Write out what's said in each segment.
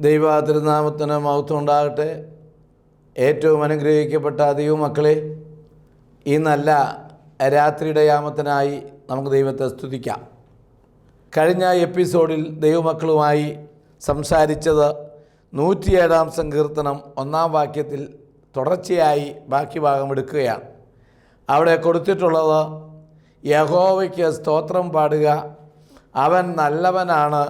ദൈവ തിരുനാമത്തിന് മഹത്വം ഉണ്ടാകട്ടെ ഏറ്റവും അനുഗ്രഹിക്കപ്പെട്ട ദൈവമക്കളെ ഈ നല്ല രാത്രിയുടെ യാമത്തിനായി നമുക്ക് ദൈവത്തെ സ്തുതിക്കാം. കഴിഞ്ഞ എപ്പിസോഡിൽ ദൈവമക്കളുമായി സംസാരിച്ചത് നൂറ്റിയേഴാം സങ്കീർത്തനം ഒന്നാം വാക്യത്തിൽ തുടർച്ചയായി ബാക്കി ഭാഗം എടുക്കുകയാണ്. അവിടെ കൊടുത്തിട്ടുള്ളത് യഹോവയ്ക്ക് സ്തോത്രം പാടുക അവൻ നല്ലവനാണ്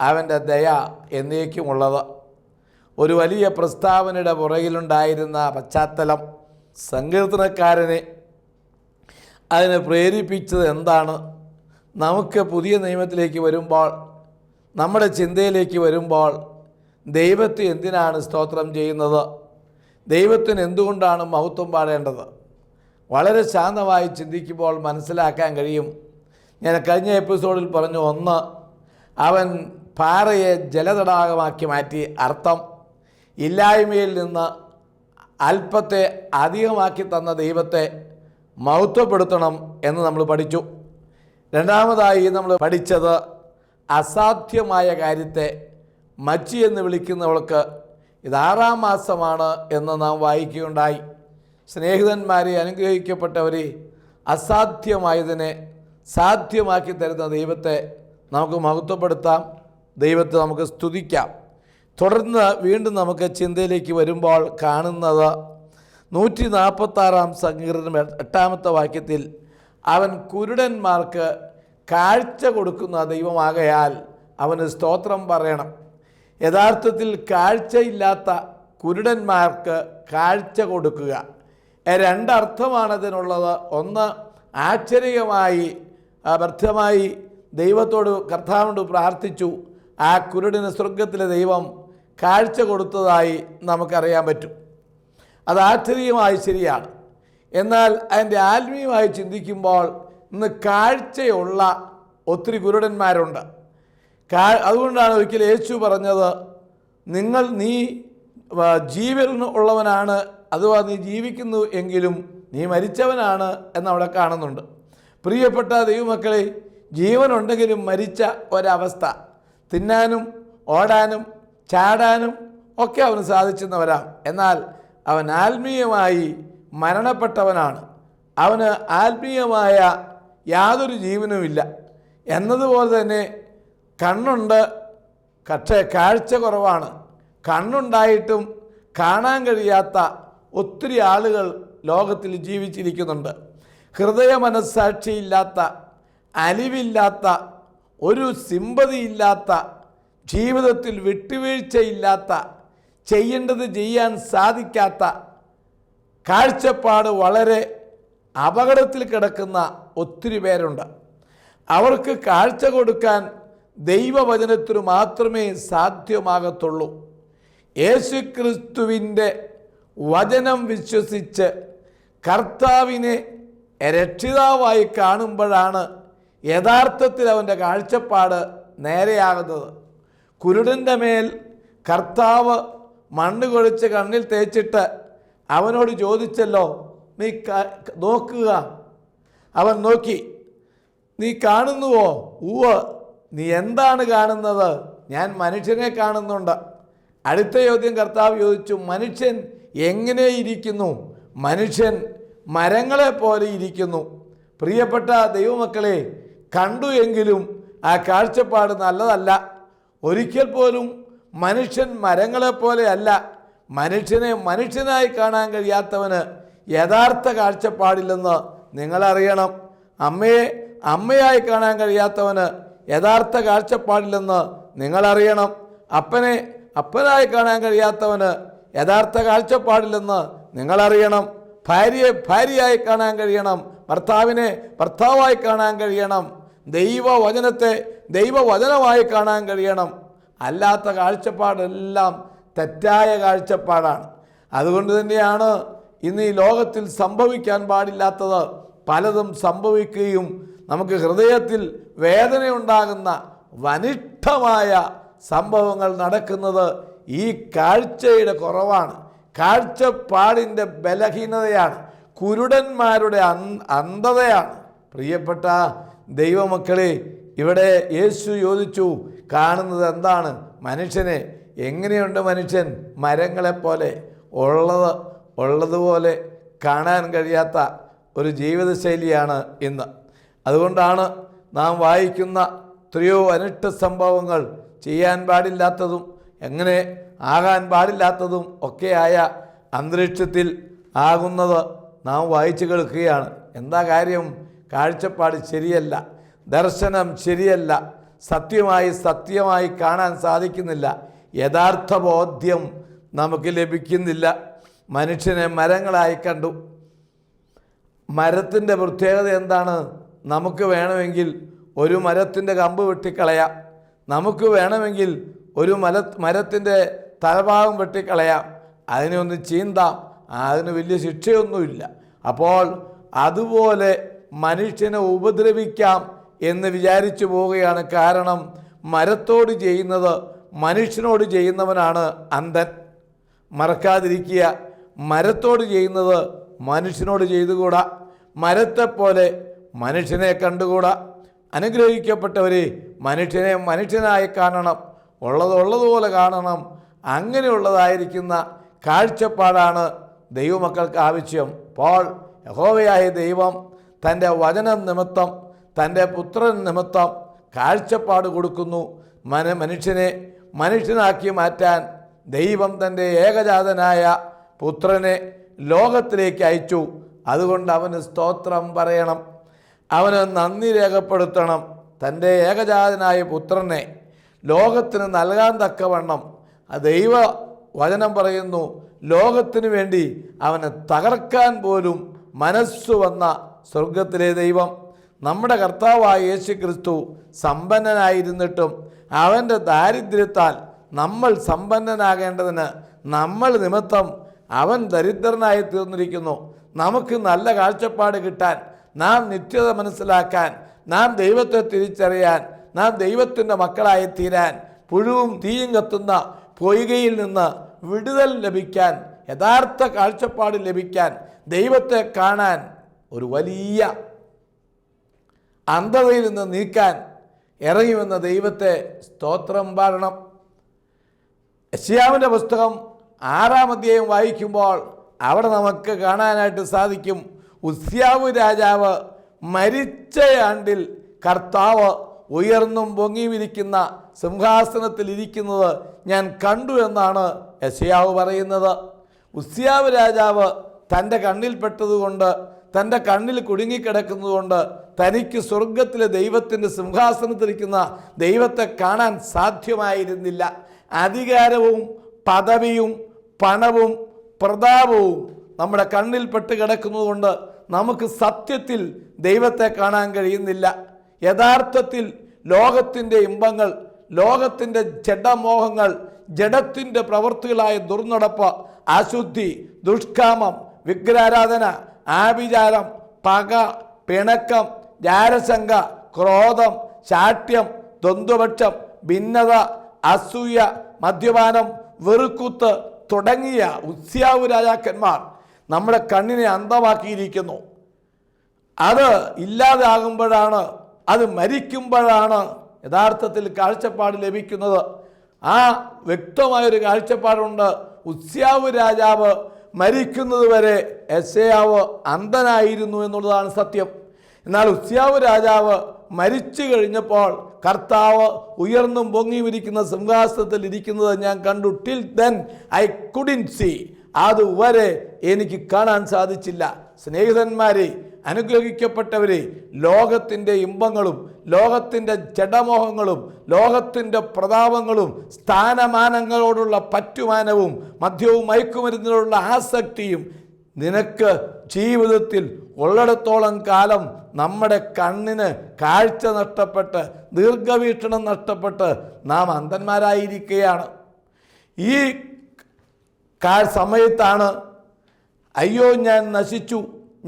അവന്റെ ദയ എന്നേക്കുമുള്ളത്. ഒരു വലിയ പ്രസ്താവനയുടെ പുറകിലുണ്ടായിരുന്ന പശ്ചാത്തലം സങ്കീർത്തനക്കാരനെ അതിനെ പ്രേരിപ്പിച്ചത് എന്താണ്? നമുക്ക് പുതിയ നിയമത്തിലേക്ക് വരുമ്പോൾ നമ്മുടെ ചിന്തയിലേക്ക് വരുമ്പോൾ ദൈവത്തെ എന്തിനാണ് സ്തോത്രം ചെയ്യുന്നത്? ദൈവത്തിന് എന്തുകൊണ്ടാണ് മഹത്വം പാടേണ്ടത്? വളരെ ശാന്തമായി ചിന്തിക്കുമ്പോൾ മനസ്സിലാക്കാൻ കഴിയും. ഞാൻ കഴിഞ്ഞ എപ്പിസോഡിൽ പറഞ്ഞു ഒന്ന് അവൻ പാറയെ ജലതടാകമാക്കി മാറ്റി അർത്ഥം ഇല്ലായ്മയിൽ നിന്ന് അല്പത്തെ അധികമാക്കി തന്ന ദൈവത്തെ മഹത്വപ്പെടുത്തണം എന്ന് നമ്മൾ പഠിച്ചു. രണ്ടാമതായി നമ്മൾ പഠിച്ചത് അസാധ്യമായ കാര്യത്തെ മച്ചി എന്ന് വിളിക്കുന്നവൾക്ക് ഇത് ആറാം മാസമാണ് എന്ന് നാം വായിക്കുകയുണ്ടായി. സ്നേഹിതന്മാരെ അനുഗ്രഹിക്കപ്പെട്ടവരെ അസാധ്യമായതിനെ സാധ്യമാക്കി തരുന്ന ദൈവത്തെ നമുക്ക് മഹത്വപ്പെടുത്താം ദൈവത്തെ നമുക്ക് സ്തുതിക്കാം. തുടർന്ന് വീണ്ടും നമുക്ക് ചിന്തയിലേക്ക് വരുമ്പോൾ കാണുന്നത് നൂറ്റി നാൽപ്പത്താറാം സങ്കീർത്തനം എട്ടാമത്തെ വാക്യത്തിൽ അവൻ കുരുടന്മാർക്ക് കാഴ്ച കൊടുക്കുന്ന ദൈവമാകയാൽ അവന് സ്തോത്രം പറയണം. യഥാർത്ഥത്തിൽ കാഴ്ചയില്ലാത്ത കുരുടന്മാർക്ക് കാഴ്ച കൊടുക്കുക. രണ്ടർത്ഥമാണ് അതിനുള്ളത്. ഒന്ന് ആശ്ചര്യമായി വ്യർത്ഥമായി ദൈവത്തോട് കർത്താവിനോട് പ്രാർത്ഥിച്ചു. ആ കുരുടിന് സ്വർഗത്തിലെ ദൈവം കാഴ്ച കൊടുത്തതായി നമുക്കറിയാൻ പറ്റും. അത് ആശ്ചര്യമായി ശരിയാണ്. എന്നാൽ അതിന്റെ ആത്മീയമായി ചിന്തിക്കുമ്പോൾ ഇന്ന് കാഴ്ചയുള്ള ഒത്തിരി കുരുടന്മാരുണ്ട്. കാ അതുകൊണ്ടാണ് ഒരിക്കൽ യേശു പറഞ്ഞത് നിങ്ങൾ നീ ജീവന് ഉള്ളവനാണ് അഥവാ നീ ജീവിക്കുന്നു എങ്കിലും നീ മരിച്ചവനാണ് എന്നവിടെ കാണുന്നുണ്ട്. പ്രിയപ്പെട്ട ദൈവമക്കളെ ജീവനുണ്ടെങ്കിലും മരിച്ച ഒരവസ്ഥ. തിന്നാനും ഓടാനും ചാടാനും ഒക്കെ അവന് സാധിച്ചെന്നവരാം. എന്നാൽ അവൻ ആത്മീയമായി മരണപ്പെട്ടവനാണ്. അവന് ആത്മീയമായ യാതൊരു ജീവനുമില്ല. എന്നതുപോലെ തന്നെ കണ്ണുണ്ട് പക്ഷേ കാഴ്ച കുറവാണ്. കണ്ണുണ്ടായിട്ടും കാണാൻ കഴിയാത്ത ഒത്തിരി ആളുകൾ ലോകത്തിൽ ജീവിച്ചിരിക്കുന്നുണ്ട്. ഹൃദയ മനസ്സാക്ഷിയില്ലാത്ത അലിവില്ലാത്ത ഒരു സിമ്പതിയില്ലാത്ത ജീവിതത്തിൽ വിട്ടുവീഴ്ചയില്ലാത്ത ചെയ്യേണ്ടത് ചെയ്യാൻ സാധിക്കാത്ത കാഴ്ചപ്പാട് വളരെ അപകടത്തിൽ കിടക്കുന്ന ഒത്തിരി പേരുണ്ട്. അവർക്ക് കാഴ്ച കൊടുക്കാൻ ദൈവവചനത്തിനു മാത്രമേ സാധ്യമാകത്തുള്ളൂ. യേശുക്രിസ്തുവിന്റെ വചനം വിശ്വസിച്ച് കർത്താവിനെ രക്ഷിതാവായി കാണുമ്പോഴാണ് യഥാർത്ഥത്തിൽ അവന്റെ കാഴ്ചപ്പാട് നേരെയാകുന്നത്. കുരുടിന്റെ മേൽ കർത്താവ് മണ്ണ് കൊഴിച്ച് കണ്ണിൽ തേച്ചിട്ട് അവനോട് ചോദിച്ചല്ലോ നീ നോക്കുക. അവൻ നോക്കി നീ കാണുന്നുവോ? ഊവ് നീ എന്താണ് കാണുന്നത്? ഞാൻ മനുഷ്യനെ കാണുന്നുണ്ട്. അടുത്ത ചോദ്യം കർത്താവ് ചോദിച്ചു മനുഷ്യൻ എങ്ങനെ ഇരിക്കുന്നു മനുഷ്യൻ മരങ്ങളെ പോലെ ഇരിക്കുന്നു. പ്രിയപ്പെട്ട ദൈവമക്കളെ കണ്ടു എങ്കിലും ആ കാഴ്ചപ്പാട് നല്ലതല്ല. ഒരിക്കൽ പോലും മനുഷ്യൻ മരങ്ങളെപ്പോലെയല്ല മനുഷ്യനെ മനുഷ്യനായി കാണാൻ കഴിയാത്തവന് യഥാർത്ഥ കാഴ്ചപ്പാടില്ലെന്ന് നിങ്ങളറിയണം. അമ്മയെ അമ്മയായി കാണാൻ കഴിയാത്തവന് യഥാർത്ഥ കാഴ്ചപ്പാടില്ലെന്ന് നിങ്ങളറിയണം. അപ്പനെ അപ്പനായി കാണാൻ കഴിയാത്തവന് യഥാർത്ഥ കാഴ്ചപ്പാടില്ലെന്ന് നിങ്ങളറിയണം. ഭാര്യയെ ഭാര്യയായി കാണാൻ കഴിയണം. ഭർത്താവിനെ ഭർത്താവായി കാണാൻ കഴിയണം. ദൈവവചനത്തെ ദൈവവചനമായി കാണാൻ കഴിയണം. അല്ലാത്ത കാഴ്ചപ്പാടെല്ലാം തെറ്റായ കാഴ്ചപ്പാടാണ്. അതുകൊണ്ട് തന്നെയാണ് ഇന്ന് ഈ ലോകത്തിൽ സംഭവിക്കാൻ പാടില്ലാത്തത് പലതും സംഭവിക്കുകയും നമുക്ക് ഹൃദയത്തിൽ വേദനയുണ്ടാകുന്ന വനിഷ്ഠമായ സംഭവങ്ങൾ നടക്കുന്നത് ഈ കാഴ്ചയുടെ കുറവാണ്. കാഴ്ചപ്പാടിന്റെ ബലഹീനതയാണ്. കുരുടന്മാരുടെ അന് അന്ധതയാണ്. പ്രിയപ്പെട്ട ദൈവമക്കളെ ഇവിടെ യേശു ചോദിച്ചു കാണുന്നത് എന്താണ്? മനുഷ്യനെ എങ്ങനെയുണ്ട് മനുഷ്യൻ? മരങ്ങളെപ്പോലെ ഉള്ളത് ഉള്ളതുപോലെ കാണാൻ കഴിയാത്ത ഒരു ജീവിതശൈലിയാണ് ഇന്ന്. അതുകൊണ്ടാണ് നാം വായിക്കുന്ന എത്രയോ അനിഷ്ട സംഭവങ്ങൾ ചെയ്യാൻ പാടില്ലാത്തതും എങ്ങനെ ആകാൻ പാടില്ലാത്തതും ഒക്കെയായ അന്തരീക്ഷത്തിൽ ആകുന്നത് നാം വായിച്ചു കേൾക്കുകയാണ്. എന്താ കാര്യം? കാഴ്ചപ്പാട് ശരിയല്ല. ദർശനം ശരിയല്ല. സത്യമായി സത്യമായി കാണാൻ സാധിക്കുന്നില്ല. യഥാർത്ഥ ബോധ്യം നമുക്ക് ലഭിക്കുന്നില്ല. മനുഷ്യനെ മരങ്ങളായി കണ്ടു. മരത്തിന്റെ പ്രത്യേകത എന്താണ്? നമുക്ക് വേണമെങ്കിൽ ഒരു മരത്തിന്റെ കമ്പ് വെട്ടിക്കളയാം. നമുക്ക് വേണമെങ്കിൽ ഒരു മല മരത്തിന്റെ തലഭാഗം വെട്ടിക്കളയാം. അതിനെ ഒന്ന് ചീന്താം. അതിന് വലിയ ശിക്ഷയൊന്നുമില്ല. അപ്പോൾ അതുപോലെ മനുഷ്യനെ ഉപദ്രവിക്കാം എന്ന് വിചാരിച്ചു പോവുകയാണ് കാരണം മരത്തോട് ചെയ്യുന്നത് മനുഷ്യനോട് ചെയ്യുന്നവനാണ് അന്ധൻ. മറക്കാതിരിക്കുക. മരത്തോട് ചെയ്യുന്നത് മനുഷ്യനോട് ചെയ്തുകൂടാ. മരത്തെപ്പോലെ മനുഷ്യനെ കണ്ടുകൂടാ. അനുഗ്രഹിക്കപ്പെട്ടവരെ മനുഷ്യനെ മനുഷ്യനായി കാണണം. ഉള്ളത് ഉള്ളതുപോലെ കാണണം. അങ്ങനെയുള്ളതായിരിക്കുന്ന കാഴ്ചപ്പാടാണ് ദൈവമക്കൾക്ക് ആവശ്യം. പോൾ യഹോവയായ ദൈവം തന്റെ വചനം നിമിത്തം തന്റെ പുത്രൻ നിമിത്തം കാഴ്ചപ്പാട് കൊടുക്കുന്നു. മന മനുഷ്യനെ മനുഷ്യനാക്കി മാറ്റാൻ ദൈവം തന്റെ ഏകജാതനായ പുത്രനെ ലോകത്തിലേക്ക് അയച്ചു. അതുകൊണ്ട് അവന് സ്തോത്രം പറയണം. അവന് നന്ദി രേഖപ്പെടുത്തണം. തന്റെ ഏകജാതനായ പുത്രനെ ലോകത്തിന് നൽകാൻ തക്കവണ്ണം ദൈവ വചനം പറയുന്നു. ലോകത്തിനു വേണ്ടി അവനെ തകർക്കാൻ പോലും മനസ്സു വന്ന സ്വർഗത്തിലെ ദൈവം. നമ്മുടെ കർത്താവായ യേശു ക്രിസ്തു സമ്പന്നനായിരുന്നിട്ടും അവന്റെ ദാരിദ്ര്യത്താൽ നമ്മൾ സമ്പന്നനാകേണ്ടതിന് നമ്മൾ നിമിത്തം അവൻ ദരിദ്രനായി തീർന്നിരിക്കുന്നു. നമുക്ക് നല്ല കാഴ്ചപ്പാട് കിട്ടാൻ നാം നിത്യത മനസ്സിലാക്കാൻ നാം ദൈവത്തെ തിരിച്ചറിയാൻ നാം ദൈവത്തിന്റെ മക്കളായി തീരാൻ പുഴുവും തീയും കത്തുന്ന പൊയ്കയിൽ നിന്ന് വിടുതൽ ലഭിക്കാൻ യഥാർത്ഥ കാഴ്ചപ്പാട് ലഭിക്കാൻ ദൈവത്തെ കാണാൻ ഒരു വലിയ അന്ധതയിൽ നിന്ന് നീക്കാൻ ഇറങ്ങി വന്ന ദൈവത്തെ സ്തോത്രം പാടണം. യശ്യാവിന്റെ പുസ്തകം ആറാം അധ്യായം വായിക്കുമ്പോൾ അവിടെ നമുക്ക് കാണാനായിട്ട് സാധിക്കും ഉസ്യാവ് രാജാവ് മരിച്ച ആണ്ടിൽ കർത്താവ് ഉയർന്നും പൊങ്ങിയിരിക്കുന്ന സിംഹാസനത്തിൽ ഇരിക്കുന്നത് ഞാൻ കണ്ടു എന്നാണ് യശയാവ് പറയുന്നത് ഉസ്യാവ് രാജാവ് തന്റെ കണ്ണിൽപ്പെട്ടതുകൊണ്ട് തന്റെ കണ്ണിൽ കുടുങ്ങിക്കിടക്കുന്നതുകൊണ്ട് തനിക്ക് സ്വർഗത്തിലെ ദൈവത്തിന്റെ സിംഹാസനത്തിരിക്കുന്ന ദൈവത്തെ കാണാൻ സാധ്യമായിരുന്നില്ല. അധികാരവും പദവിയും പണവും പ്രതാപവും നമ്മുടെ കണ്ണിൽ പെട്ട് കിടക്കുന്നതുകൊണ്ട് നമുക്ക് സത്യത്തിൽ ദൈവത്തെ കാണാൻ കഴിയുന്നില്ല. യഥാർത്ഥത്തിൽ ലോകത്തിന്റെ ഇമ്പങ്ങൾ ലോകത്തിന്റെ ജഡമോഹങ്ങൾ ജഡത്തിന്റെ പ്രവൃത്തികളായ ദുർനടപ്പ് അശുദ്ധി ദുഷ്കാമം വിഗ്രഹാരാധന ആഭിചാരം പക പിണക്കം ജാരശങ്ക ക്രോധം ശാഠ്യം ദ്വന്ദ്വപക്ഷം ഭിന്നത അസൂയ മദ്യപാനം വെറുക്കുത്ത് തുടങ്ങിയ ഉത്സ്യാവു രാജാക്കന്മാർ നമ്മുടെ കണ്ണിനെ അന്ധമാക്കിയിരിക്കുന്നു. അത് ഇല്ലാതാകുമ്പോഴാണ് അത് മരിക്കുമ്പോഴാണ് യഥാർത്ഥത്തിൽ കാഴ്ചപ്പാട് ലഭിക്കുന്നത്. ആ വ്യക്തമായൊരു കാഴ്ചപ്പാടുണ്ട്. ഉസ്യാവ് രാജാവ് മരിക്കുന്നത് വരെ എസയാവ് അന്ധനായിരുന്നു എന്നുള്ളതാണ് സത്യം. എന്നാൽ ഉസ്യാവ് രാജാവ് മരിച്ചു കഴിഞ്ഞപ്പോൾ കർത്താവ് ഉയർന്നും പൊങ്ങിയുമിരിക്കുന്ന സിംഹാസനത്തിൽ ഇരിക്കുന്നത് ഞാൻ കണ്ടു. Till then I couldn't see അതുവരെ എനിക്ക് കാണാൻ സാധിച്ചില്ല. സ്നേഹിതന്മാരെ അനുഗ്രഹിക്കപ്പെട്ടവരെ ലോകത്തിന്റെ ഇമ്പങ്ങളും ലോകത്തിന്റെ ജഡമോഹങ്ങളും ലോകത്തിന്റെ പ്രതാപങ്ങളും സ്ഥാനമാനങ്ങളോടുള്ള പറ്റുമാനവും മദ്യവും മയക്കുമരുന്നിനോടുള്ള ആസക്തിയും നിനക്ക് ജീവിതത്തിൽ ഉള്ളിടത്തോളം കാലം നമ്മുടെ കണ്ണിന് കാഴ്ച നഷ്ടപ്പെട്ട് ദീർഘവീക്ഷണം നഷ്ടപ്പെട്ട് നാം അന്ധന്മാരായിരിക്കുകയാണ്. ഈ കാ സമയത്താണ് അയ്യോ ഞാൻ നശിച്ചു.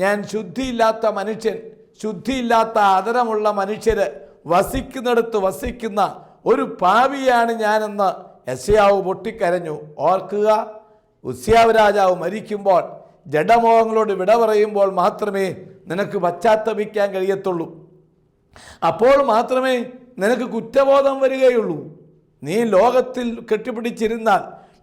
ഞാൻ ശുദ്ധിയില്ലാത്ത മനുഷ്യൻ ശുദ്ധിയില്ലാത്ത ആദരമുള്ള മനുഷ്യർ വസിക്കുന്നിടത്ത് വസിക്കുന്ന ഒരു പാവിയാണ് ഞാനെന്ന് യശയാവ് പൊട്ടിക്കരഞ്ഞു. ഓർക്കുക ഉസ്യാവ് രാജാവ് മരിക്കുമ്പോൾ ജഡമോഹങ്ങളോട് വിട പറയുമ്പോൾ മാത്രമേ നിനക്ക് പശ്ചാത്തപിക്കാൻ കഴിയത്തുള്ളൂ. അപ്പോൾ മാത്രമേ നിനക്ക് കുറ്റബോധം വരികയുള്ളൂ. നീ ലോകത്തിൽ കെട്ടിപ്പിടിച്ചിരുന്നാൽ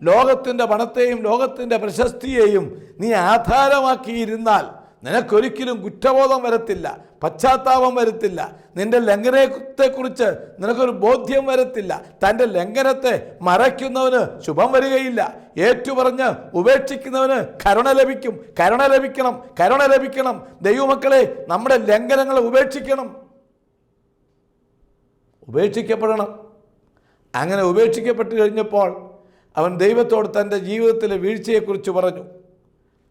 ലോകത്തിന്റെ പണത്തെയും ലോകത്തിന്റെ പ്രശസ്തിയെയും നീ ആധാരമാക്കിയിരുന്നാൽ നിനക്കൊരിക്കലും കുറ്റബോധം വരത്തില്ല പശ്ചാത്താപം വരത്തില്ല. നിന്റെ ലംഘനത്തെക്കുറിച്ച് നിനക്കൊരു ബോധ്യം വരത്തില്ല. തന്റെ ലംഘനത്തെ മറയ്ക്കുന്നവന് ശുഭം വരികയില്ല. ഏറ്റുപറഞ്ഞ് ഉപേക്ഷിക്കുന്നവന് കരുണ ലഭിക്കും. കരുണ ലഭിക്കണം കരുണ ലഭിക്കണം. ദൈവമക്കളെ നമ്മുടെ ലംഘനങ്ങളെ ഉപേക്ഷിക്കണം. ഉപേക്ഷിക്കപ്പെടണം. അങ്ങനെ ഉപേക്ഷിക്കപ്പെട്ട് കഴിഞ്ഞപ്പോൾ അവൻ ദൈവത്തോട് തന്റെ ജീവിതത്തിലെ വീഴ്ചയെക്കുറിച്ച് പറഞ്ഞു.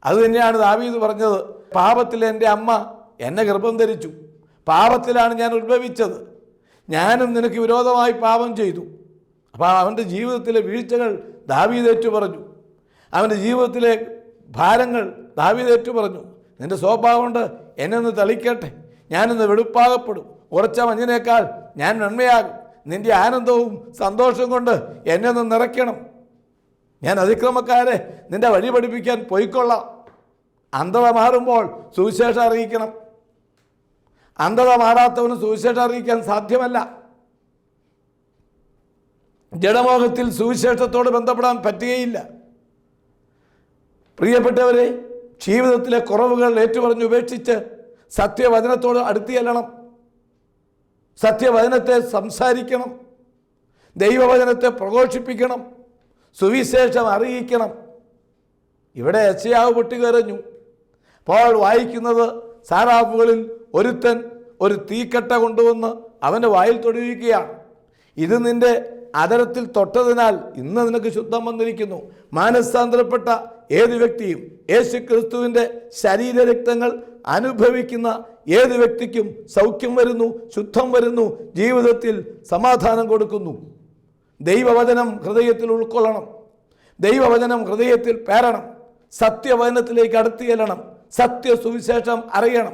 അതുതന്നെയാണ് ദാവീദ് പറഞ്ഞത്. പാപത്തിൽ എന്റെ അമ്മ എന്നെ ഗർഭം ധരിച്ചു. പാപത്തിലാണ് ഞാൻ ഉത്ഭവിച്ചത്. ഞാനും നിനക്ക് വിരോധമായി പാപം ചെയ്തു. അപ്പോൾ അവന്റെ ജീവിതത്തിലെ വീഴ്ചകൾ ദാവീതേറ്റു പറഞ്ഞു അവന്റെ ജീവിതത്തിലെ ഭാരങ്ങൾ ദാവീതേറ്റു പറഞ്ഞു നിന്റെ സ്വഭാവം കൊണ്ട് എന്നെ ഒന്ന് തളിക്കട്ടെ. ഞാനൊന്ന് വെടുപ്പാകപ്പെടും ഉറച്ച മഞ്ഞിനേക്കാൾ ഞാൻ നന്മയാകും. നിന്റെ ആനന്ദവും സന്തോഷവും കൊണ്ട് എന്നെ ഒന്ന് നിറയ്ക്കണം. ഞാൻ അതിക്രമക്കാരെ നിന്റെ വഴി പഠിപ്പിക്കാൻ പോയിക്കൊള്ളാം. അന്ധത മാറുമ്പോൾ സുവിശേഷം അറിയിക്കണം. അന്ധത മാറാത്തവന് സുവിശേഷം അറിയിക്കാൻ സാധ്യമല്ല. ജഡമോഹത്തിൽ സുവിശേഷത്തോട് ബന്ധപ്പെടാൻ പറ്റുകയില്ല. പ്രിയപ്പെട്ടവരെ ജീവിതത്തിലെ കുറവുകൾ ഏറ്റുപറഞ്ഞ് ഉപേക്ഷിച്ച് സത്യവചനത്തോട് അടുത്തു ചെല്ലണം സത്യവചനത്തെ സംസാരിക്കണം. ദൈവവചനത്തെ പ്രഘോഷിപ്പിക്കണം. സുവിശേഷം അറിയിക്കണം. ഇവിടെ എച്ചയാവ് പൊട്ടിക്കരഞ്ഞു. അപ്പോൾ വായിക്കുന്നത് സാറാഫുകളിൽ ഒരുത്തൻ ഒരു തീക്കട്ട കൊണ്ടുവന്ന് അവന്റെ വായിൽ തൊടിയിരിക്കുകയാണ്. ഇത് നിന്റെ അതരത്തിൽ തൊട്ടതിനാൽ ഇന്ന് നിനക്ക് ശുദ്ധം വന്നിരിക്കുന്നു. മാനസാന്തരപ്പെട്ട ഏത് വ്യക്തിയും യേശു ക്രിസ്തുവിന്റെ ശരീരരക്തങ്ങൾ അനുഭവിക്കുന്ന ഏത് വ്യക്തിക്കും സൗഖ്യം വരുന്നു ശുദ്ധം വരുന്നു ജീവിതത്തിൽ സമാധാനം കൊടുക്കുന്നു. ദൈവവചനം ഹൃദയത്തിൽ ഉൾക്കൊള്ളണം. ദൈവവചനം ഹൃദയത്തിൽ പേരണം. സത്യവചനത്തിലേക്ക് അടുത്തു ചെല്ലണം. സത്യ സുവിശേഷം അറിയണം.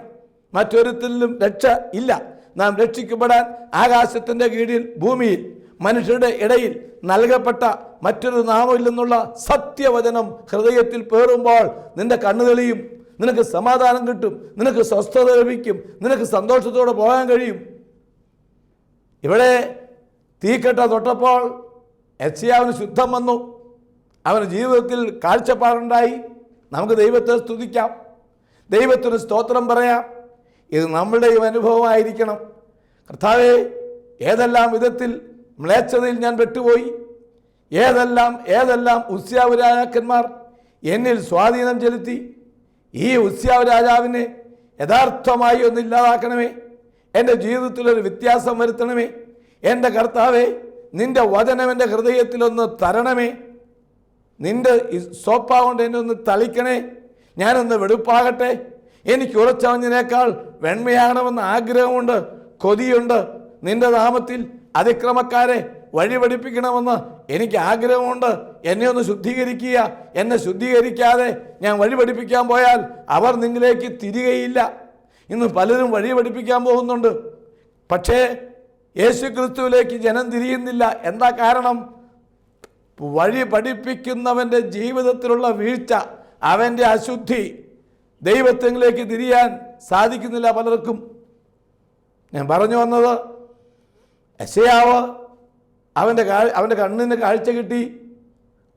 മറ്റൊരുത്തിലും രക്ഷ ഇല്ല. നാം രക്ഷിക്കപ്പെടാൻ ആകാശത്തിന്റെ കീഴിൽ ഭൂമിയിൽ മനുഷ്യരുടെ ഇടയിൽ നൽകപ്പെട്ട മറ്റൊരു നാമമില്ലെന്നുള്ള സത്യവചനം ഹൃദയത്തിൽ പേറുമ്പോൾ നിന്റെ കണ്ണു തെളിയും. നിനക്ക് സമാധാനം കിട്ടും. നിനക്ക് സ്വസ്ഥത ലഭിക്കും. നിനക്ക് സന്തോഷത്തോടെ പോകാൻ കഴിയും. ഇവിടെ തീക്കെട്ട തൊട്ടപ്പോൾ എച്ചിയാവിന് ശുദ്ധം വന്നു. അവന് ജീവിതത്തിൽ കാഴ്ചപ്പാടുണ്ടായി. നമുക്ക് ദൈവത്തെ സ്തുതിക്കാം. ദൈവത്തിന് സ്തോത്രം പറയാം. ഇത് നമ്മളുടെയും അനുഭവമായിരിക്കണം. കർത്താവെ ഏതെല്ലാം വിധത്തിൽ മ്ലേച്ഛതയിൽ ഞാൻ പെട്ടുപോയി? ഏതെല്ലാം ഏതെല്ലാം ഉത്സ്യാവ് രാജാക്കന്മാർ എന്നിൽ സ്വാധീനം ചെലുത്തി? ഈ ഉത്സ്യാവ് രാജാവിനെ യഥാർത്ഥമായി ഒന്ന് ഇല്ലാതാക്കണമേ. എന്റെ ജീവിതത്തിലൊരു വ്യത്യാസം വരുത്തണമേ. എന്റെ കർത്താവെ നിന്റെ വചനം എന്റെ ഹൃദയത്തിലൊന്ന് തരണമേ. നിന്റെ സോപ്പ കൊണ്ട് എന്നെ ഒന്ന് തളിക്കണേ. ഞാനൊന്ന് വെടുപ്പാകട്ടെ. എനിക്ക് ഉറച്ചവഞ്ഞതിനേക്കാൾ വെണ്മയാകണമെന്ന് ആഗ്രഹമുണ്ട് കൊതിയുണ്ട്. നിന്റെ നാമത്തിൽ അതിക്രമക്കാരെ വഴി പഠിപ്പിക്കണമെന്ന് എനിക്ക് ആഗ്രഹമുണ്ട്. എന്നെ ഒന്ന് ശുദ്ധീകരിക്കുക. എന്നെ ശുദ്ധീകരിക്കാതെ ഞാൻ വഴി പഠിപ്പിക്കാൻ പോയാൽ അവർ നിങ്ങളിലേക്ക് തിരികെയില്ല. ഇന്ന് പലരും വഴി പഠിപ്പിക്കാൻ പോകുന്നുണ്ട്. പക്ഷേ യേശു ക്രിസ്തുവിലേക്ക് ജനം തിരിയുന്നില്ല. എന്താ കാരണം? വഴി പഠിപ്പിക്കുന്നവന്റെ ജീവിതത്തിലുള്ള വീഴ്ച. അവന്റെ അശുദ്ധി ദൈവത്വങ്ങളിലേക്ക് തിരിയാൻ സാധിക്കുന്നില്ല പലർക്കും. ഞാൻ പറഞ്ഞു വന്നത് എസയാവ് അവന്റെ കാ അവന്റെ കണ്ണിന് കാഴ്ച കിട്ടി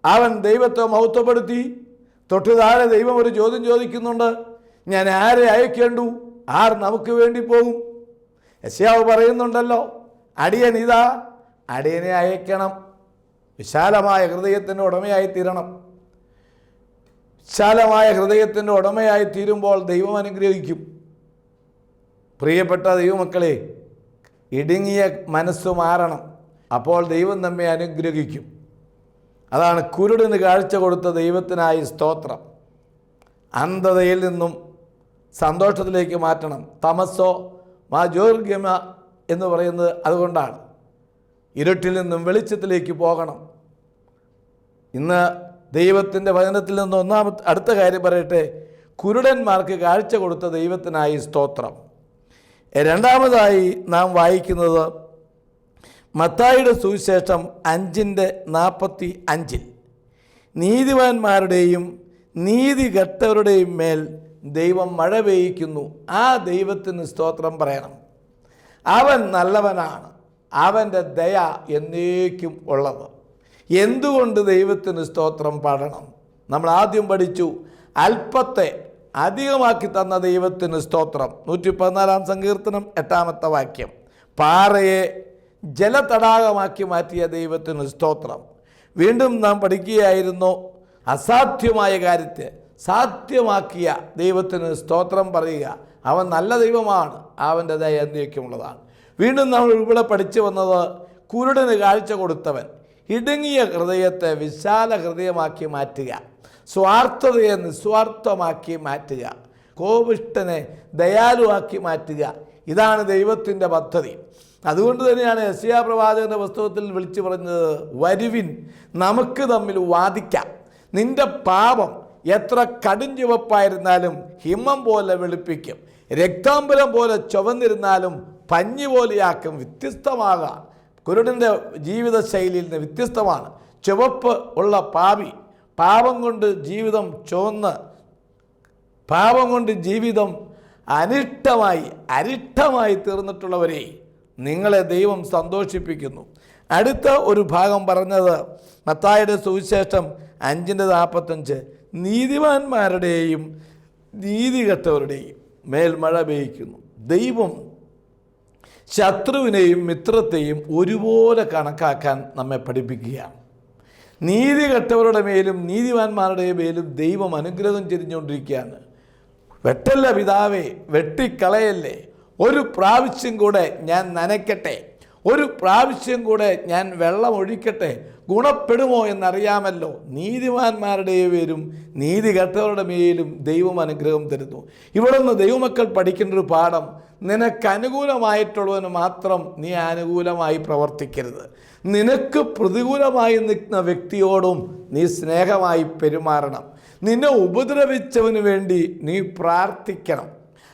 അവൻ ദൈവത്തെ മഹത്വപ്പെടുത്തി തൊട്ടു താഴെ ദൈവം ഒരു ചോദ്യം ചോദിക്കുന്നുണ്ട് ഞാൻ ആരെ അയക്കേണ്ടു? ആർ നമുക്ക് വേണ്ടി പോകും? യശയാവ് പറയുന്നുണ്ടല്ലോ അടിയൻ ഇതാ അടിയനെ അയക്കണം വിശാലമായ ഹൃദയത്തിന്റെ ഉടമയായി തീരണം. വിശാലമായ ഹൃദയത്തിന്റെ ഉടമയായി തീരുമ്പോൾ ദൈവം അനുഗ്രഹിക്കും. പ്രിയപ്പെട്ട ദൈവമക്കളെ ഇടുങ്ങിയ മനസ്സ് മാറണം. അപ്പോൾ ദൈവം നമ്മെ അനുഗ്രഹിക്കും. അതാണ് കുരുടിന് കാഴ്ച കൊടുത്ത ദൈവത്തിനായി സ്തോത്രം. അന്ധതയിൽ നിന്നും സന്തോഷത്തിലേക്ക് മാറ്റണം. തമസോ മാജോർഗമ എന്ന് പറയുന്നത് അതുകൊണ്ടാണ്. ഇരുട്ടിൽ നിന്നും വെളിച്ചത്തിലേക്ക് പോകണം. ഇന്ന് ദൈവത്തിന്റെ വചനത്തിൽ നിന്ന് ഒന്നാമത്തെ അടുത്ത കാര്യം പറയട്ടെ. കുരുടന്മാർക്ക് കാഴ്ച കൊടുത്ത ദൈവത്തിനായി സ്തോത്രം. രണ്ടാമതായി നാം വായിക്കുന്നത് മത്തായിയുടെ സുവിശേഷം അഞ്ചിന്റെ നാൽപ്പത്തി അഞ്ചിൽ. നീതിവാന്മാരുടെയും നീതി കെട്ടവരുടെയും മേൽ ദൈവം മഴ പെയ്യിക്കുന്നു. ആ ദൈവത്തിന് സ്തോത്രം പറയണം. അവൻ നല്ലവനാണ്. അവന്റെ ദയ എന്നേക്കും ഉള്ളത്. എന്തുകൊണ്ട് ദൈവത്തിന് സ്തോത്രം പാടണം? നമ്മൾ ആദ്യം പഠിച്ചു അല്പത്തെ അധികമാക്കി തന്ന ദൈവത്തിന് സ്തോത്രം. നൂറ്റി പതിനാലാം സങ്കീർത്തനം എട്ടാമത്തെ വാക്യം. പാറയെ ജലതടാകമാക്കി മാറ്റിയ ദൈവത്തിന് സ്തോത്രം. വീണ്ടും നാം പഠിക്കുകയായിരുന്നു അസാധ്യമായ കാര്യത്തെ സാധ്യമാക്കിയ ദൈവത്തിന് സ്തോത്രം പറയുക. അവൻ നല്ല ദൈവമാണ് അവന്റെ ദയ എന്തൊക്കെയുള്ളതാണ് വീണ്ടും നമ്മൾ ഇവിടെ പഠിച്ചു വന്നത് കുരുടന് കാഴ്ച കൊടുത്തവൻ. ഇടുങ്ങിയ ഹൃദയത്തെ വിശാല ഹൃദയമാക്കി മാറ്റുക. സ്വാർത്ഥതയെ നിസ്വാർത്ഥമാക്കി മാറ്റുക. കോപിഷ്ടനെ ദയാലുവാക്കി മാറ്റുക. ഇതാണ് ദൈവത്തിന്റെ പദ്ധതി. അതുകൊണ്ട് തന്നെയാണ് എസിയ പ്രവാചകന്റെ പുസ്തകത്തിൽ വിളിച്ചു പറഞ്ഞത് വരുവിൻ നമുക്ക് തമ്മിൽ വാദിക്കാം. നിന്റെ പാപം എത്ര കടും ചുവപ്പായിരുന്നാലും ഹിമം പോലെ വെളുപ്പിക്കും. രക്താംബരം പോലെ ചുവന്നിരുന്നാലും പഞ്ഞി പോലെയാക്കും. വ്യത്യസ്തമാകാം. കുരുടന്റെ ജീവിത ശൈലിയിൽ നിന്ന് വ്യത്യസ്തമാണ്. ചുവപ്പ് ഉള്ള പാപി പാപം കൊണ്ട് ജീവിതം ചുവന്ന് പാപം കൊണ്ട് ജീവിതം അനിഷ്ടമായി അരിഷ്ടമായി തീർന്നിട്ടുള്ളവരെ നിങ്ങളെ ദൈവം സന്തോഷിപ്പിക്കുന്നു. അടുത്ത ഒരു ഭാഗം പറഞ്ഞത് മത്തായുടെ സുവിശേഷം അഞ്ചിന്റെ നാൽപ്പത്തഞ്ച്. നീതിമാന്മാരുടെയും നീതികെട്ടവരുടെയും മേൽമഴ പെയ്യ്ക്കുന്നു. ദൈവം ശത്രുവിനെയും മിത്രത്തെയും ഒരുപോലെ കണക്കാക്കാൻ നമ്മെ പഠിപ്പിക്കുകയാണ്. നീതി കെട്ടവരുടെ മേലും നീതിമാന്മാരുടെ മേലും ദൈവം അനുഗ്രഹം ചെരിഞ്ഞുകൊണ്ടിരിക്കുകയാണ്. വെട്ടല്ല പിതാവേ വെട്ടിക്കളയല്ലേ? ഒരു പ്രാവശ്യം കൂടെ ഞാൻ നനയ്ക്കട്ടെ. ഒരു പ്രാവശ്യം കൂടെ ഞാൻ വെള്ളം ഒഴിക്കട്ടെ ഗുണപ്പെടുമോ എന്നറിയാമല്ലോ. നീതിമാന്മാരുടെ പേരും നീതി കെട്ടവരുടെ മേലും ദൈവം അനുഗ്രഹം തരുന്നു. ഇവിടെ നിന്ന് ദൈവമക്കൾ പഠിക്കേണ്ട ഒരു പാഠം നിനക്ക് അനുകൂലമായിട്ടുള്ളവന് മാത്രം നീ അനുകൂലമായി പ്രവർത്തിക്കരുത്. നിനക്ക് പ്രതികൂലമായി നിൽക്കുന്ന വ്യക്തിയോടും നീ സ്നേഹമായി പെരുമാറണം. നിന്നെ ഉപദ്രവിച്ചവന് വേണ്ടി നീ പ്രാർത്ഥിക്കണം.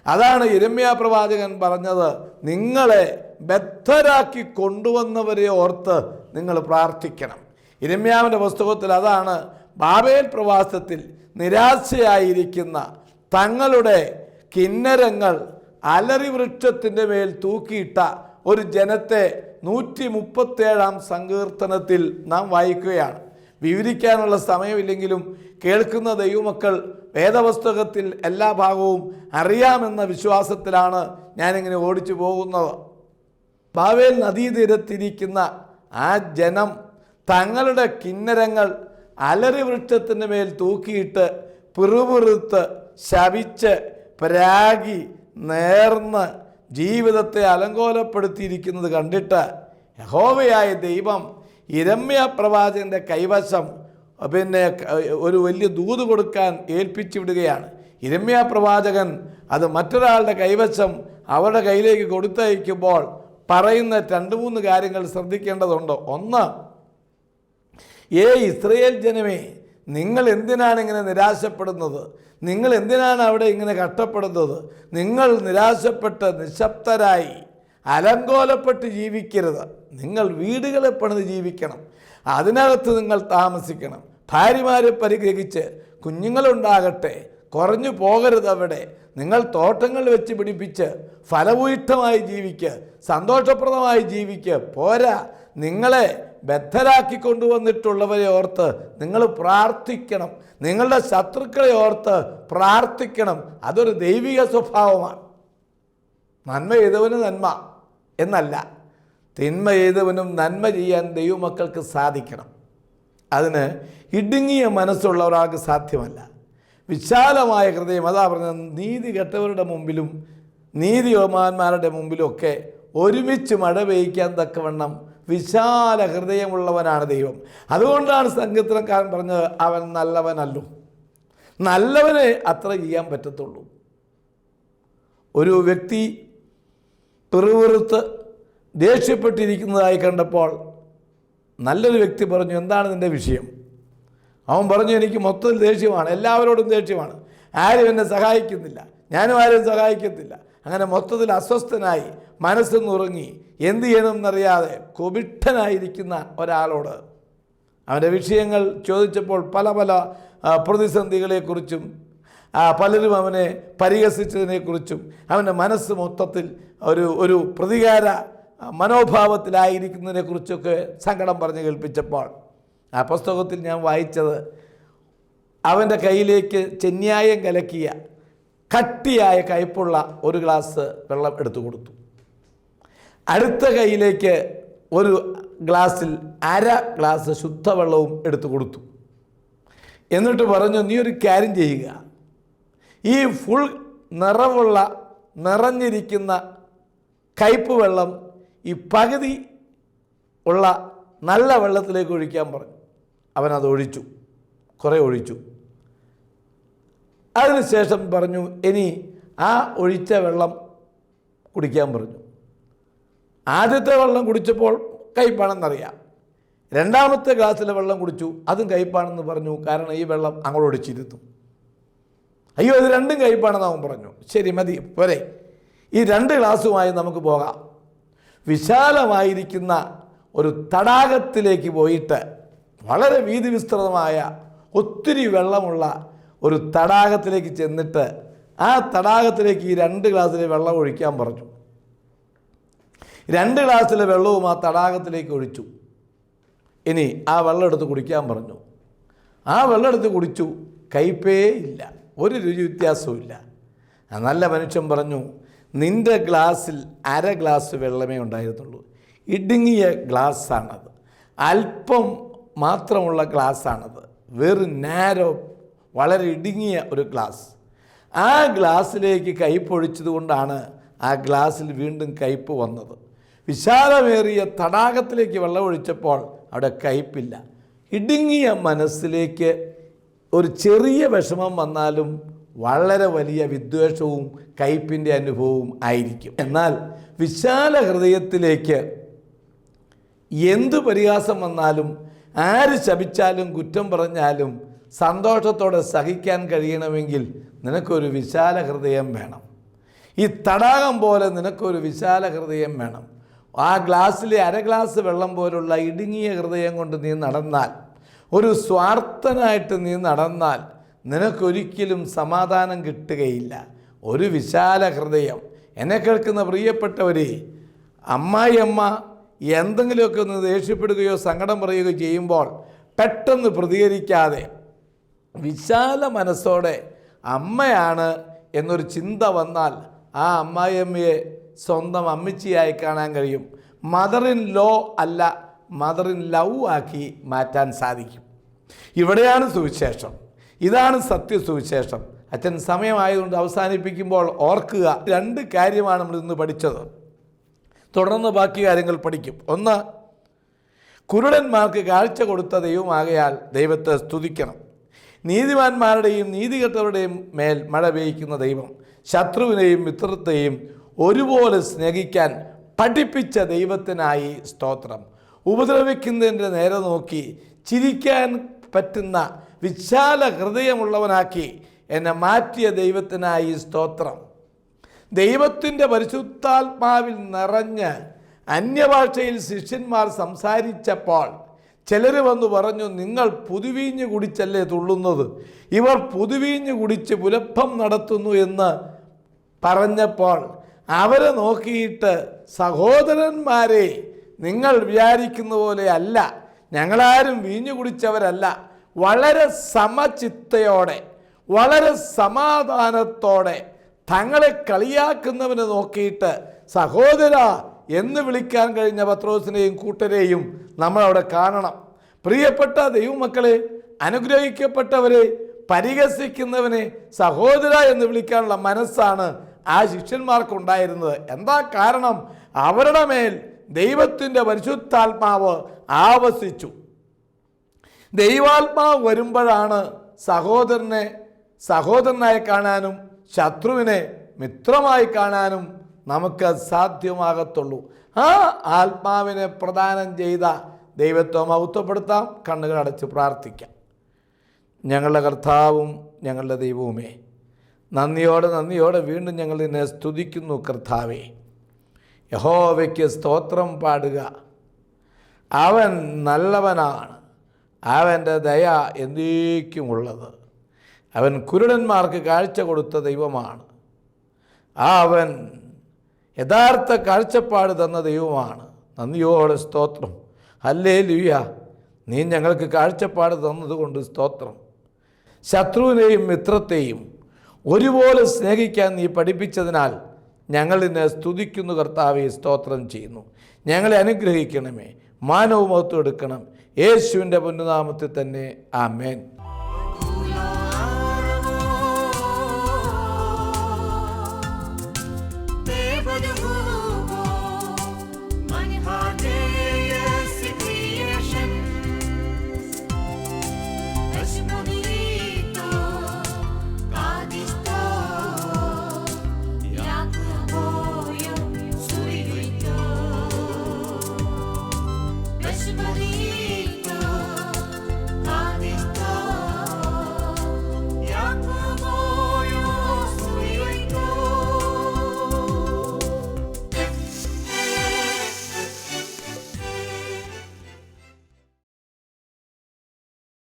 അതാണ് ഇരമ്യ പ്രവാചകൻ പറഞ്ഞത്. നിങ്ങളെ ബദ്ധരാക്കി കൊണ്ടുവന്നവരെ ഓർത്ത് നിങ്ങൾ പ്രാർത്ഥിക്കണം. ഇരമ്യാവിന്റെ പുസ്തകത്തിൽ അതാണ് ബാബേൽ പ്രവാസത്തിൽ നിരാശയായിരിക്കുന്ന തങ്ങളുടെ കിന്നരങ്ങൾ അലറി വൃക്ഷത്തിന്റെ മേൽ തൂക്കിയിട്ട ഒരു ജനത്തെ നൂറ്റി മുപ്പത്തേഴാം സങ്കീർത്തനത്തിൽ നാം വായിക്കുകയാണ്. വിവരിക്കാനുള്ള സമയമില്ലെങ്കിലും കേൾക്കുന്ന ദൈവമക്കൾ വേദപുസ്തകത്തിൽ എല്ലാ ഭാഗവും അറിയാമെന്ന വിശ്വാസത്തിലാണ് ഞാനിങ്ങനെ ഓടിച്ചു പോകുന്നത്. ബാവേൽ നദീതീരത്തിരിക്കുന്ന ആ ജനം തങ്ങളുടെ കിന്നരങ്ങൾ അലറി വൃക്ഷത്തിന്റെ മേൽ തൂക്കിയിട്ട് പിറുപിറുത്ത് ശപിച്ച് പരാഗി നേർന്ന് ജീവിതത്തെ അലങ്കോലപ്പെടുത്തിയിരിക്കുന്നത് കണ്ടിട്ട് യഹോവയായ ദൈവം ഇരമ്യ പ്രവാചകന്റെ കൈവശം പിന്നെ ഒരു വലിയ ദൂത് കൊടുക്കാൻ ഏൽപ്പിച്ചു വിടുകയാണ് ഇരമ്യ പ്രവാചകൻ അത് മറ്റൊരാളുടെ കൈവശം അവരുടെ കയ്യിലേക്ക് കൊടുത്തയക്കുമ്പോൾ പറയുന്ന രണ്ട് മൂന്ന് കാര്യങ്ങൾ ശ്രദ്ധിക്കേണ്ടതുണ്ട്. ഒന്ന് ഏ ഇസ്രയേൽ ജനമേ നിങ്ങൾ എന്തിനാണ് ഇങ്ങനെ നിരാശപ്പെടുന്നത്? നിങ്ങൾ എന്തിനാണ് അവിടെ ഇങ്ങനെ കഷ്ടപ്പെടുന്നത്? നിങ്ങൾ നിരാശപ്പെട്ട് നിശബ്ദരായി അലങ്കോലപ്പെട്ട് ജീവിക്കരുത്. നിങ്ങൾ വീടുകളെ പണിത് ജീവിക്കണം. അതിനകത്ത് നിങ്ങൾ താമസിക്കണം. ഭാര്യമാരെ പരിഗ്രഹിച്ച് കുഞ്ഞുങ്ങളുണ്ടാകട്ടെ കുറഞ്ഞു പോകരുത് അവിടെ. നിങ്ങൾ തോട്ടങ്ങൾ വെച്ച് പിടിപ്പിച്ച് ഫലഭൂയിഷ്ടമായി ജീവിക്ക് സന്തോഷപ്രദമായി ജീവിക്ക്. പോരാ. നിങ്ങളെ ബദ്ധരാക്കി കൊണ്ടുവന്നിട്ടുള്ളവരെ ഓർത്ത് നിങ്ങൾ പ്രാർത്ഥിക്കണം. നിങ്ങളുടെ ശത്രുക്കളെ ഓർത്ത് പ്രാർത്ഥിക്കണം. അതൊരു ദൈവിക സ്വഭാവമാണ്. നന്മ ചെയ്തവന് നന്മ എന്നല്ല. തിന്മ ചെയ്തവനും നന്മ ചെയ്യാൻ ദൈവമക്കൾക്ക് സാധിക്കണം. അതിന് ഇടുങ്ങിയ മനസ്സുള്ള ഒരാൾക്ക് സാധ്യമല്ല. വിശാലമായ ഹൃദയം. അതാ പറഞ്ഞത് നീതി കെട്ടവരുടെ മുമ്പിലും നീതിയോമാന്മാരുടെ മുമ്പിലുമൊക്കെ ഒരുമിച്ച് മഴ പെയ്യ്ക്കാൻ തക്കവണ്ണം വിശാല ഹൃദയമുള്ളവനാണ് ദൈവം. അതുകൊണ്ടാണ് സംഗീതക്കാരൻ പറഞ്ഞത് അവൻ നല്ലവനല്ലോ. നല്ലവനെ അത്ര ചെയ്യാൻ പറ്റത്തുള്ളൂ. ഒരു വ്യക്തി പിറുവിറുത്ത് ദേഷ്യപ്പെട്ടിരിക്കുന്നതായി കണ്ടപ്പോൾ നല്ലൊരു വ്യക്തി പറഞ്ഞു എന്താണ് നിന്റെ വിഷയം? അവൻ പറഞ്ഞു എനിക്ക് മൊത്തത്തിൽ ദേഷ്യമാണ്. എല്ലാവരോടും ദേഷ്യമാണ്. ആരും എന്നെ സഹായിക്കുന്നില്ല. ഞാനും ആരും സഹായിക്കത്തില്ല. അങ്ങനെ മൊത്തത്തിൽ അസ്വസ്ഥനായി മനസ്സ് നുറുങ്ങി എന്ത് ചെയ്യണമെന്നറിയാതെ കുപിഷ്ഠനായിരിക്കുന്ന ഒരാളോട് അവന്റെ വിഷയങ്ങൾ ചോദിച്ചപ്പോൾ പല പല പ്രതിസന്ധികളെക്കുറിച്ചും പലരും അവനെ പരിഹസിച്ചതിനെക്കുറിച്ചും അവന്റെ മനസ്സ് മൊത്തത്തിൽ ഒരു ഒരു പ്രതികാര മനോഭാവത്തിലായിരിക്കുന്നതിനെക്കുറിച്ചൊക്കെ സങ്കടം പറഞ്ഞ് കേൾപ്പിച്ചപ്പോൾ ആ പുസ്തകത്തിൽ ഞാൻ വായിച്ചത് അവന്റെ കയ്യിലേക്ക് ചെന്യായം കലക്കിയ കട്ടിയായ കയ്പുള്ള ഒരു ഗ്ലാസ് വെള്ളം എടുത്തു കൊടുത്തു. അടുത്ത കയ്യിലേക്ക് ഒരു ഗ്ലാസ്സിൽ അര ഗ്ലാസ് ശുദ്ധവെള്ളവും എടുത്തു കൊടുത്തു. എന്നിട്ട് പറഞ്ഞു നീ ഒരു കാര്യം ചെയ്യുക. ഈ ഫുൾ നിറവുള്ള നിറഞ്ഞിരിക്കുന്ന കയ്പ് വെള്ളം ഈ പകുതി ഉള്ള നല്ല വെള്ളത്തിലേക്ക് ഒഴിക്കാൻ പറഞ്ഞു അവനത് ഒഴിച്ചു കുറേ ഒഴിച്ചു. അതിനുശേഷം പറഞ്ഞു ഇനി ആ ഒഴിച്ച വെള്ളം കുടിക്കാൻ പറഞ്ഞു. ആദ്യത്തെ വെള്ളം കുടിച്ചപ്പോൾ കയ്പാണെന്നറിയാം. രണ്ടാമത്തെ ഗ്ലാസ്സിലെ വെള്ളം കുടിച്ചു. അതും കയ്പാണെന്ന് പറഞ്ഞു. കാരണം ഈ വെള്ളം അങ്ങോട്ട് ഒടിച്ചിരുന്നു. അയ്യോ ഇത് രണ്ടും കയ്പാണെന്ന് അവൻ പറഞ്ഞു. ശരി മതി പോരെ. ഈ രണ്ട് ഗ്ലാസ്സുമായി നമുക്ക് പോകാം. വിശാലമായിരിക്കുന്ന ഒരു തടാകത്തിലേക്ക് പോയിട്ട് വളരെ വീതി വിസ്തൃതമായ ഒത്തിരി വെള്ളമുള്ള ഒരു തടാകത്തിലേക്ക് ചെന്നിട്ട് ആ തടാകത്തിലേക്ക് ഈ രണ്ട് ഗ്ലാസ്സിലെ വെള്ളം ഒഴിക്കാൻ പറഞ്ഞു. രണ്ട് ഗ്ലാസ്സിലെ വെള്ളവും ആ തടാകത്തിലേക്ക് ഒഴിച്ചു. ഇനി ആ വെള്ളം എടുത്ത് കുടിക്കാൻ പറഞ്ഞു. ആ വെള്ളം എടുത്ത് കുടിച്ചു. കയ്പേ ഇല്ല. ഒരു രുചി വ്യത്യാസവും നല്ല മനുഷ്യൻ പറഞ്ഞു നിന്റെ ഗ്ലാസ്സിൽ അര ഗ്ലാസ് വെള്ളമേ ഉണ്ടായിരുന്നുള്ളൂ. ഇടുങ്ങിയ ഗ്ലാസ്സാണത്. അല്പം മാത്രമുള്ള ഗ്ലാസ്സാണത്. വെറും നാരോ വളരെ ഇടുങ്ങിയ ഒരു ഗ്ലാസ്. ആ ഗ്ലാസ്സിലേക്ക് കയ്പൊഴിച്ചത് കൊണ്ടാണ് ആ ഗ്ലാസ്സിൽ വീണ്ടും കയ്പ് വന്നത്. വിശാലമേറിയ തടാകത്തിലേക്ക് വെള്ളമൊഴിച്ചപ്പോൾ അവിടെ കയ്പില്ല. ഇടുങ്ങിയ മനസ്സിലേക്ക് ഒരു ചെറിയ വിഷമം വന്നാലും വളരെ വലിയ വിദ്വേഷവും കയ്പിന്റെ അനുഭവവും ആയിരിക്കും. എന്നാൽ വിശാല ഹൃദയത്തിലേക്ക് എന്തു പരിഹാസം വന്നാലും ആര് ശപിച്ചാലും കുറ്റം പറഞ്ഞാലും സന്തോഷത്തോടെ സഹിക്കാൻ കഴിയണമെങ്കിൽ നിനക്കൊരു വിശാല ഹൃദയം വേണം. ഈ തടാകം പോലെ നിനക്കൊരു വിശാല ഹൃദയം വേണം. ആ ഗ്ലാസ്സിലെ അര ഗ്ലാസ് വെള്ളം പോലുള്ള ഇടുങ്ങിയ ഹൃദയം കൊണ്ട് നീ നടന്നാൽ ഒരു സ്വാർത്ഥനായിട്ട് നീ നടന്നാൽ നിനക്കൊരിക്കലും സമാധാനം കിട്ടുകയില്ല. ഒരു വിശാല ഹൃദയം. എന്നെ കേൾക്കുന്ന പ്രിയപ്പെട്ടവരെ അമ്മായിയമ്മ എന്തെങ്കിലുമൊക്കെ ഒന്ന് ദേഷ്യപ്പെടുകയോ സങ്കടം പറയുകയോ ചെയ്യുമ്പോൾ പെട്ടെന്ന് പ്രതികരിക്കാതെ വിശാല മനസ്സോടെ അമ്മയാണ് എന്നൊരു ചിന്ത വന്നാൽ ആ അമ്മായിയമ്മയെ സ്വന്തം അമ്മച്ചിയായി കാണാൻ കഴിയും. മദർ ഇൻ ലോ അല്ല മദർ ഇൻ ലവ് ആക്കി മാറ്റാൻ സാധിക്കും. ഇവിടെയാണ് സുവിശേഷം. ഇതാണ് സത്യ സുവിശേഷം അച്ഛൻ സമയമായതുകൊണ്ട് അവസാനിപ്പിക്കുമ്പോൾ ഓർക്കുക രണ്ട് കാര്യമാണ് നമ്മൾ ഇന്ന് പഠിച്ചത്. തുടർന്ന് ബാക്കി കാര്യങ്ങൾ പഠിക്കും. ഒന്ന് കുരുടന്മാർക്ക് കാഴ്ച കൊടുത്ത ദൈവമാകയാൽ ദൈവത്തെ സ്തുതിക്കണം. നീതിമാന്മാരുടെയും നീതികെട്ടവരുടെയും മേൽ മഴ പെയ്യ്ക്കുന്ന ദൈവം ശത്രുവിനെയും മിത്രത്തെയും ഒരുപോലെ സ്നേഹിക്കാൻ പഠിപ്പിച്ച ദൈവത്തിനായി സ്തോത്രം. ഉപദ്രവിക്കുന്നതിന്റെ നേരെ നോക്കി ചിരിക്കാൻ പറ്റുന്ന വിശാല ഹൃദയമുള്ളവനാക്കി എന്നെ മാറ്റിയ ദൈവത്തിനായി സ്തോത്രം. ദൈവത്തിന്റെ പരിശുദ്ധാത്മാവിൽ നിറഞ്ഞ് അന്യഭാഷയിൽ ശിഷ്യന്മാർ സംസാരിച്ചപ്പോൾ ചിലർ വന്നു പറഞ്ഞു നിങ്ങൾ പുതുവീഞ്ഞ് കുടിച്ചല്ലേ തുള്ളുന്നത്? ഇവർ പുതുവീഞ്ഞ് കുടിച്ച് പുലപ്പം നടത്തുന്നു എന്ന് പറഞ്ഞപ്പോൾ അവരെ നോക്കിയിട്ട് സഹോദരന്മാരെ നിങ്ങൾ വിചാരിക്കുന്ന പോലെ അല്ല. ഞങ്ങളാരും വീഞ്ഞു കുടിച്ചവരല്ല. വളരെ സമചിത്തയോടെ വളരെ സമാധാനത്തോടെ തങ്ങളെ കളിയാക്കുന്നവനെ നോക്കിയിട്ട് സഹോദര എന്ന് വിളിക്കാൻ കഴിഞ്ഞ പത്രോസിനെയും കൂട്ടരെയും നമ്മളവിടെ കാണണം. പ്രിയപ്പെട്ട ദൈവമക്കളെ അനുഗ്രഹിക്കപ്പെട്ടവരെ പരിഹസിക്കുന്നവനെ സഹോദര എന്ന് വിളിക്കാനുള്ള മനസ്സാണ് ആ ശിഷ്യന്മാർക്കുണ്ടായിരുന്നത്. എന്താ കാരണം? അവരുടെ മേൽ ദൈവത്തിന്റെ പരിശുദ്ധാത്മാവ് ആവസിച്ചു. ദൈവാത്മാവ് വരുമ്പോഴാണ് സഹോദരനെ സഹോദരനായി കാണാനും ശത്രുവിനെ മിത്രമായി കാണാനും നമുക്ക് സാധ്യമാകത്തുള്ളൂ. ആ ആത്മാവിനെ പ്രദാനം ചെയ്ത ദൈവത്തെ മഹത്വപ്പെടുത്താം കണ്ണുകൾ അടച്ച് പ്രാർത്ഥിക്കാം. ഞങ്ങളുടെ കർത്താവും ഞങ്ങളുടെ ദൈവവുമേ നന്ദിയോടെ നന്ദിയോടെ വീണ്ടും ഞങ്ങൾ നിന്നെ സ്തുതിക്കുന്നു കർത്താവേ. യഹോവയ്ക്ക് സ്തോത്രം പാടുക. അവൻ നല്ലവനാണ്. അവന്റെ ദയ എന്നേക്കുമുള്ളത്. അവൻ കുരുടന്മാർക്ക് കാഴ്ച കൊടുത്ത ദൈവമാണ്. ആ അവൻ യഥാർത്ഥ കാഴ്ചപ്പാട് തന്ന ദൈവമാണ്. നന്ദിയോടെ സ്തോത്രം. അല്ലേ ലുയ്യ നീ ഞങ്ങൾക്ക് കാഴ്ചപ്പാട് തന്നതുകൊണ്ട് സ്തോത്രം. ശത്രുവിനെയും മിത്രത്തെയും ഒരുപോലെ സ്നേഹിക്കാൻ നീ പഠിപ്പിച്ചതിനാൽ ഞങ്ങൾ നിന്നെ സ്തുതിക്കുന്നു കർത്താവെ സ്തോത്രം ചെയ്യുന്നു. ഞങ്ങളെ അനുഗ്രഹിക്കണമേ. മാനവമഹത്വം എടുക്കണം. യേശുവിന്റെ പൊന്നുനാമത്തിൽ തന്നെ. ആമേൻ.